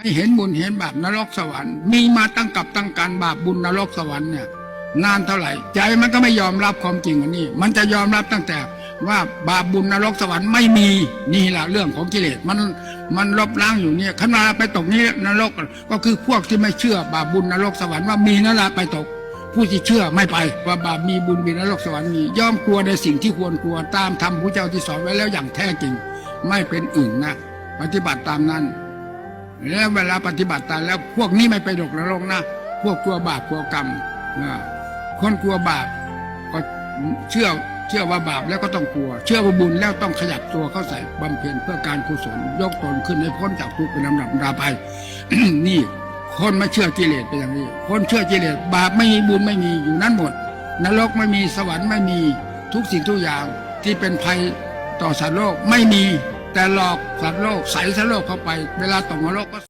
ไม่เห็นบุญเห็นบาปนรกสวรรค์ มีมาตั้งกับตั้งการบาปบุญนรกสวรรค์เนี่ยนานเท่าไหร่ ใจมันก็ไม่ยอมรับความจริงอันนี้ มันจะยอมรับตั้งแต่ว่าบาปบุญนรกสวรรค์ไม่มีนี่แหละเรื่องของกิเลสมันมันลบล้างอยู่เนี่ยขณะไปตกนี้นรกก็คือพวกที่ไม่เชื่อบาปบุญนรกสวรรค์ว่ามีนั่นแหละไปตก ผู้ที่เชื่อไม่ไปว่าบาปมีบุญมีนรกสวรรค์มีย่อมกลัวในสิ่งที่ควรกลัวตามธรรมพระเจ้าที่สอนไว้แล้วอย่างแท้จริง ไม่เป็นอื่นนะปฏิบัติตามนั้น แล้วเวลาปฏิบัติตามแล้วพวกนี้ไม่ไปดกนรกนะ พวกกลัวบาปกลัวกรรมคนกลัวบาปก็เชื่อเชื่อว่าบาปแล้วก็ต้องกลัว เชื่อว่าบุญแล้วต้องขยับตัวเข้าใส่บำเพ็ญเพื่อการกุศลยกตนขึ้นให้พ้นจากทุกข์เป็นลำดับลำดาไป นี่คนไม่เชื่อกิเลสเป็นอย่างนี้ คนเชื่อกิเลสบาปไม่มีบุญไม่มีอยู่นั้นหมด นรกไม่มีสวรรค์ไม่มีทุกสิ่งทุกอย่างที่เป็นภัยต่อสัตว์โลกไม่มี แต่หลอกสัตว์โลกใสสัตว์โลกเข้าไป เวลาตกนรกก็